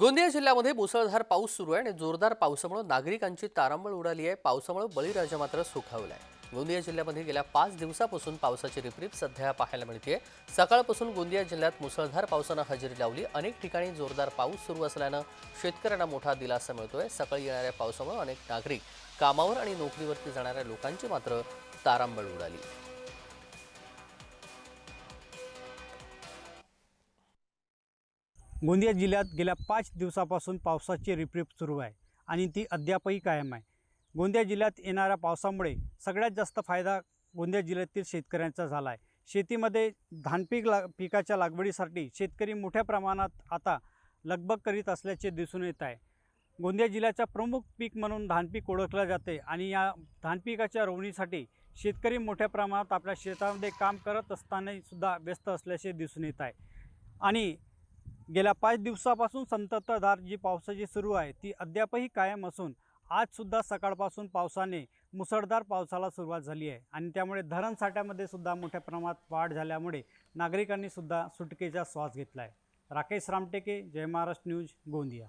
गोंदिया जिल्ह्यामध्ये मुसळधार पाऊस सुरू आहे आणि जोरदार पावसामुळे नागरिकांची तारांबळ उडाली आहे. पावसामुळे बळीराजा मात्र सुखावला आहे. गोंदिया जिल्ह्यामध्ये गेल्या पाच दिवसापासून पावसाची रिपरिप सध्या पाहायला मिळते सकाळपासून गोंदिया जिल्ह्यात मुसळधार पावसानं हजेरी लावली. अनेक ठिकाणी जोरदार पाऊस सुरू असल्यानं शेतकऱ्यांना मोठा दिलासा मिळतोय. सकाळी येणाऱ्या पावसामुळे अनेक नागरिक कामावर आणि नोकरीवरती जाणाऱ्या लोकांची मात्र तारांबळ उडाली. गोंदिया जिल्ह्यात गेल्या पाच दिवसापासून पावसाची रिपरिप सुरू आहे आणि ती अद्यापही कायम आहे. गोंदिया जिल्ह्यात येणाऱ्या पावसामुळे सगळ्यात जास्त फायदा गोंदिया जिल्ह्यातील शेतकऱ्यांचा झाला आहे. शेतीमध्ये धानपीक ला पिकाच्या लागवडीसाठी शेतकरी मोठ्या प्रमाणात आता लगबग करीत असल्याचे दिसून येत आहे. गोंदिया जिल्ह्याचा प्रमुख पीक म्हणून धानपीक ओळखलं जाते आणि या धानपिकाच्या रोवणीसाठी शेतकरी मोठ्या प्रमाणात आपल्या शेतामध्ये काम करत असतानासुद्धा व्यस्त असल्याचे दिसून येत आहे. आणि गेल्या पाच दिवसापासून संततधार जी पावसाची सुरू आहे ती अद्यापही कायम असून आजसुद्धा सकाळपासून पावसाने मुसळधार पावसाला सुरुवात झाली आहे आणि त्यामुळे धरण साठ्यामध्ये सुद्धा मोठ्या प्रमाणात वाढ झाल्यामुळे नागरिकांनी सुद्धा सुटकेचा श्वास घेतला आहे. राकेश रामटेके जय महाराष्ट्र न्यूज गोंदिया.